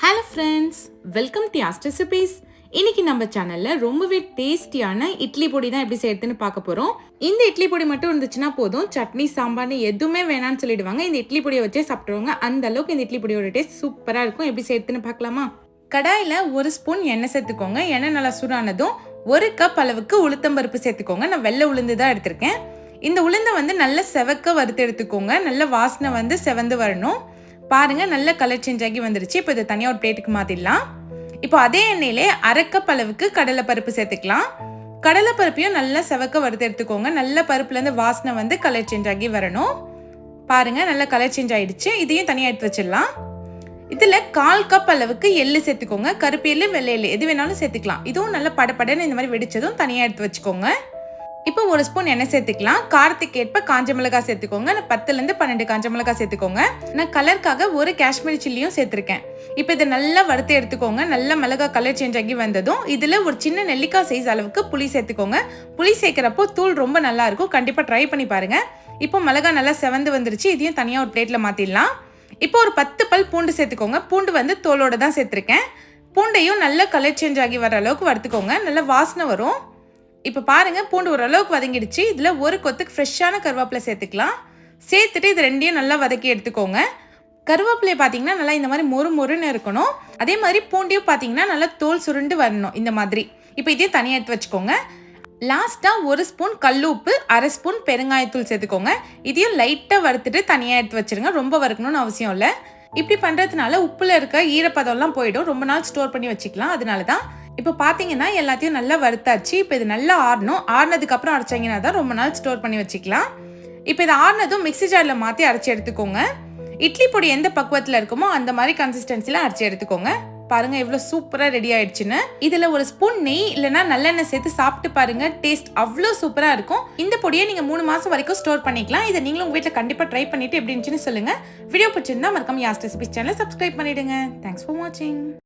Hello friends welcome to ஆஸ்ட் recipes இன்னைக்கு நம்ம சேனல்ல ரொம்பவே டேஸ்டியான இட்லி பொடி தான் எப்படி செய்யறதுன்னு பார்க்க போறோம். இந்த இட்லி பொடி மட்டும் இருந்துச்சுன்னா போதும். சட்னி சாம்பார்னு எதுவுமே வேணாம்னு சொல்லிடுவாங்க. இந்த இட்லி பொடியை வச்சே சாப்பிடுவாங்க அந்த அளவுக்கு இந்த இட்லி பொடியோட டேஸ்ட் சூப்பரா இருக்கும். எப்படி செய்யறதுன்னு பார்க்கலாமா? கடாயில் ஒரு ஸ்பூன் எண்ணெய் சேர்த்துக்கோங்க. எண்ணெய் நல்லா சூடானதும் ஒரு கப் அளவுக்கு உளுத்தம்பருப்பு சேர்த்துக்கோங்க. நான் வெள்ளை உளுந்து தான் எடுத்திருக்கேன். இந்த உளுந்தை வந்து நல்ல செவக்க வறுத்து எடுத்துக்கோங்க. நல்ல வாசனை வந்து செவந்து வரணும். பாருங்க நல்ல கலர் சேஞ்ச் ஆகி வந்துருச்சு. இப்போ இதை தனியாக ஒரு பிளேட்டுக்கு மாற்றிடலாம் இப்போ அதே எண்ணெயிலே அரைக்கப் அளவுக்கு கடலைப்பருப்பு சேர்த்துக்கலாம். கடலைப்பருப்பையும் நல்லா செவக்க வறுத்து எடுத்துக்கோங்க. நல்ல பருப்புலேருந்து வாசனை வந்து கலர் சேஞ்ச் ஆகி வரணும். பாருங்கள் நல்ல கலர் சேஞ்ச் ஆகிடுச்சு இதையும் தனியாக எடுத்து வச்சிடலாம். இதில் கால் கப் அளவுக்கு எள்ளு சேர்த்துக்கோங்க. கருப்பு எள்ளு வெள்ளை எள்ளு எது வேணாலும் சேர்த்துக்கலாம். இதுவும் நல்ல படப்படன்னு இந்த மாதிரி வெடிச்சதும் தனியாக எடுத்து வச்சுக்கோங்க. இப்போ ஒரு ஸ்பூன் எண்ணெய் சேர்த்துக்கலாம். காரத்துக்கு ஏற்ப காஞ்ச மிளகாய் சேர்த்துக்கோங்க. நான் பத்துலேருந்து பன்னெண்டு காஞ்ச மிளகாய் சேர்த்துக்கோங்க. நான் கலருக்காக ஒரு காஷ்மீரி சில்லியும் சேர்த்துருக்கேன். இப்போ இதை நல்லா வறுத்து எடுத்துக்கோங்க. நல்ல மிளகாய் கலர் சேஞ்ச் ஆகி வந்ததும் இதில் ஒரு சின்ன நெல்லிக்காய் சைஸ் அளவுக்கு புளி சேர்த்துக்கோங்க. புளி சேர்க்குறப்போ தூள் ரொம்ப நல்லா இருக்கும். கண்டிப்பாக ட்ரை பண்ணி பாருங்க. இப்போ மிளகாய் நல்லா செவந்து வந்துருச்சு. இதையும் தனியாக ஒரு பிளேட்டில் மாற்றிடலாம் இப்போ ஒரு பத்து பல் பூண்டு சேர்த்துக்கோங்க. பூண்டு வந்து தோலோட தான் சேர்த்துருக்கேன். பூண்டையும் நல்ல கலர் சேஞ்ச் ஆகி வர அளவுக்கு வறுத்துக்கோங்க. நல்ல வாசனை வரும். இப்போ பாருங்க பூண்டு ஓரளவுக்கு வதங்கிடுச்சு. இதில் ஒரு கொத்துக்கு ஃப்ரெஷ்ஷான கருவேப்பிலை சேர்த்துக்கலாம். சேர்த்துட்டு இது ரெண்டையும் நல்லா வதக்கி எடுத்துக்கோங்க. கருவேப்பிலையை பார்த்தீங்கன்னா நல்லா இந்த மாதிரி மொறு மொறுன்னு இருக்கணும். அதே மாதிரி பூண்டையும் பார்த்தீங்கன்னா நல்லா தோல் சுருண்டு வரணும் இந்த மாதிரி. இப்போ இதையும் தனியாக எடுத்து வச்சுக்கோங்க. லாஸ்ட்டாக ஒரு ஸ்பூன் கல்லுப்பு அரை ஸ்பூன் பெருங்காயத்தூள் சேர்த்துக்கோங்க. இதையும் லைட்டாக வறுத்துட்டு தனியாக எடுத்து வச்சிருங்க. ரொம்ப வறுக்கணும்னு அவசியம் இல்லை. இப்படி பண்ணுறதுனால உப்பில் இருக்க ஈரப்பதம்லாம் போயிடும். ரொம்ப நாள் ஸ்டோர் பண்ணி வச்சுக்கலாம். அதனால தான் இப்போ பார்த்தீங்கன்னா எல்லாத்தையும் நல்லா வறுத்தாச்சு. இப்போ இது நல்லா ஆறணும். ஆறுனதுக்கப்புறம் அரைச்சிங்கன்னா தான் ரொம்ப நாள் ஸ்டோர் பண்ணி வச்சுக்கலாம். இப்போ இது ஆறுனதும் மிக்ஸி ஜாரில் மாற்றி அரைச்சி எடுத்துக்கோங்க. இட்லி பொடி எந்த பக்குவத்தில் இருக்குமோ அந்த மாதிரி கன்சிஸ்டன்சியில் அரைச்சி எடுத்துக்கோங்க. பாருங்க எவ்வளோ சூப்பராக ரெடி ஆயிடுச்சுன்னு. இதில் ஒரு ஸ்பூன் நெய் இல்லைன்னா நல்லெண்ணெய் சேர்த்து சாப்பிட்டு பாருங்க. டேஸ்ட் அவ்வளோ சூப்பராக இருக்கும். இந்த பொடியை நீங்கள் மூணு மாதம் வரைக்கும் ஸ்டோர் பண்ணிக்கலாம். இதை நீங்களும் உங்கள் வீட்டில் கண்டிப்பாக ட்ரை பண்ணிட்டு எப்படி இருந்துச்சுன்னு சொல்லுங்கள் வீடியோ பிடிச்சிருந்தா மறக்காம யாஸ்ட் ரெசிபிஸ் சேனலை சப்ஸ்கிரைப் பண்ணிவிடுங்க தேங்க்ஸ் ஃபார் வாட்சிங்